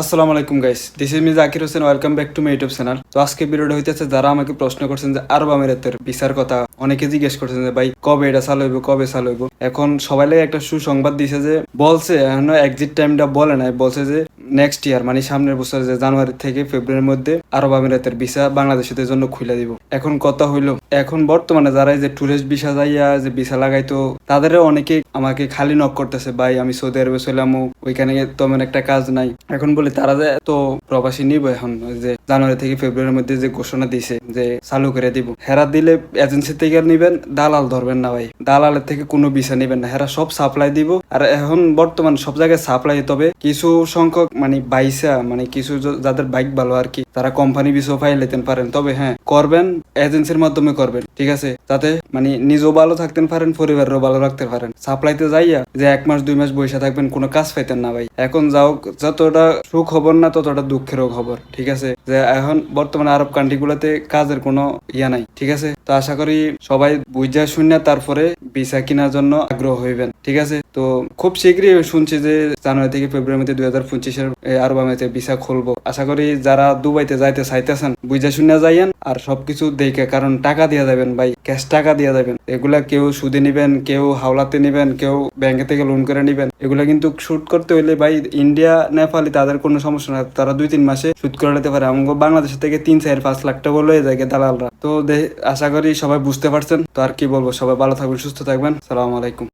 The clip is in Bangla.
আসসালামু আলাইকুম guys this is me Zakir Hossain welcome back to my YouTube channel তো আজকে ভিডিওটা হইতেছে যারা আমাকে প্রশ্ন করছেন যে আরব আমিরাতের ভিসার কথা? অনেকে জিজ্ঞেস করছেন যে, ভাই, কবে এটা চালু হইব, কবে চালু হইব? এখন সবাই একটা সুসংবাদ দিছে যে, বলছে, এখনও এক্সিট টাইমটা বলে নাই। বলছে যে নেক্সট ইয়ার মানে সামনের বছর যে, জানুয়ারি থেকে ফেব্রুয়ারির মধ্যে আরব আমিরাতের ভিসা বাংলাদেশিদের জন্য খুলে দিব। এখন কথা হইল, এখন বর্তমানে যারা যে টুরিস্ট ভিসা যাইয়া যে ভিসা লাগাইতো, তাদেরও অনেকে আমাকে খালি নক করতেছে, ভাই, আমি সৌদি আরবে চলাম ওইখানে তেমন একটা কাজ নাই। এখন বলি, তারা যে তো প্রবাসী নিব এখন যে জানুয়ারি থেকে ফেব্রুয়ারির মধ্যে যে ঘোষণা দিছে যে চালু করে দিব, হেরা দিলে এজেন্সি থেকে নিবেন, দালাল ধরবেন না ভাই। দালালের থেকে কোনো ভিসা নিবেন না, হেরা সব সাপ্লাই দিব। আর এখন বর্তমান সব জায়গায় সাপ্লাই তবে কিছু সংখ্যক মানে বাইসা মানে কিছু যাদের বাইক ভালো আর কি, তারা কোম্পানি বিষয় ফাইল লেতেন পারেন। তবে হ্যাঁ করবেন এজেন্সির মাধ্যমে করবেন ঠিক আছে? যাতে মানে নিজেও ভালো থাকতে পারেন, পরিবারেরও ভালো রাখতে পারেন। সাপ্লাইতে যাইয়া যে এক মাস, দুই মাস বসে থাকবেন, কোনো কাজ পাইতেন না ভাই। এখন যাও, যতটা সুখ খবর না, ততটা দুঃখেরও খবর, ঠিক আছে? যে এখন বর্তমানে আরব কান্ট্রি গুলোতে কাজের কোনো ইয়া নাই, ঠিক আছে? তো আশা করি সবাই বুঝা শুনে তারপরে ভিসা কেনার জন্য আগ্রহ হইবেন, ঠিক আছে? তো খুব শীঘ্রই শুনছি যে জানুয়ারি থেকে ফেব্রুয়ারি মধ্যে দুই হাজার পঁচিশের আরব আমিরাতে ভিসা খুলবো। আশা করি যারা দুবাইতে যাইতে চাইতেছেন, বুঝা শুনে যাইয়েন, আর সবকিছু দেখে, কারণ টাকা দিয়ে যাবেন ভাই, ক্যাশ টাকা দিয়ে যাবেন। এগুলা কেউ সুদে নিবেন, কেউ হাওলাতে নিবেন, কেউ ব্যাংকে থেকে লোন করে নিবেন। এগুলা কিন্তু শুট করতে হইলে ভাই ইন্ডিয়া নেপালি তাদের কোনো সমস্যা না। তারা দুই তিন মাসে শুট করে নিতে পারে। এবং বাংলাদেশ থেকে তিন, চার, পাঁচ লাখ টাকা লয়ে যায় দালালরা। তো আশা করি সবাই বুঝতে পারছেন। তো আর কি বলব? সবাই ভালো থাকবেন, সুস্থ থাকবেন। সালাম আলাইকুম।